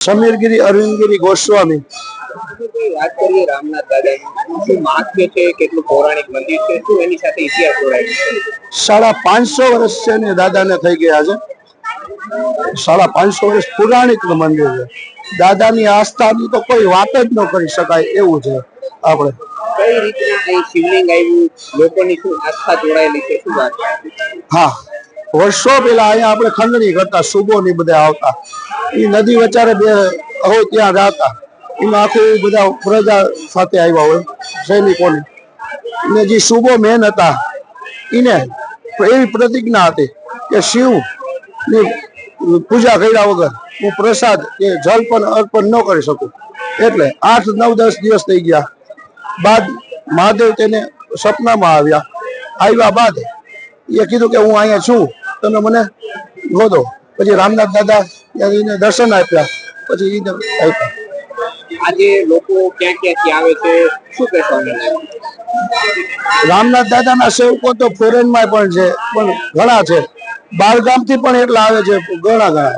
સમીરગીરી અરવિંદગીરી ગોસ્વામી. વાત કરીએ રામનાથ દાદા શું મહાત્મ્ય છે? કેટલું પૌરાણિક મંદિર છે? શું એની સાથે ઇતિહાસ જોડાયેલો છે? સાડા પાંચસો વર્ષ છે ને દાદાને થઈ ગયા છે. સાડા પાંચસો વર્ષ પુરાણિક મંદિર છે. દાદાની આસ્થાની તો કોઈ વાત જ ન કરી શકાય એવું છે આપણે. કઈ રીતના અહીં શિવલિંગ આવ્યું? લોકોની શું આસ્થા જોડાયેલી છે? શું વાત? હા વર્ષો પેલા અહીંયા આપણે ખંડણી કરતા સુબો ની બધા આવતા. એ નદી વચારે બે અહો ત્યાં રહેતા એમાં આખું બધા પ્રજા સાથે આવ્યા હોય, સૈનિકોની. ને જે સુબો મેન હતા એને એવી પ્રતિજ્ઞા હતી કે શિવની પૂજા કર્યા વગર હું પ્રસાદ કે જલ પણ અર્પણ ન કરી શકું. એટલે આઠ, નવ, દસ દિવસ થઈ ગયા. બાદ મહાદેવ તેને સપનામાં આવ્યા. આવ્યા બાદ એ કીધું કે હું અહીંયા છું. તમે મને ગોદો. પછી રામનાથ દાદા ત્યાં જઈને દર્શન આપ્યા. પછી એને આપ્યા. આજે લોકો ક્યાં ક્યાંથી આવે છે? શું કહેશો લઈને? રામનાથ દાદાના સેવકો તો ફોરેનમાં પણ છે પણ ઘણા છે. બાળગામથી પણ એટલા આવે છે ઘણા ઘણા.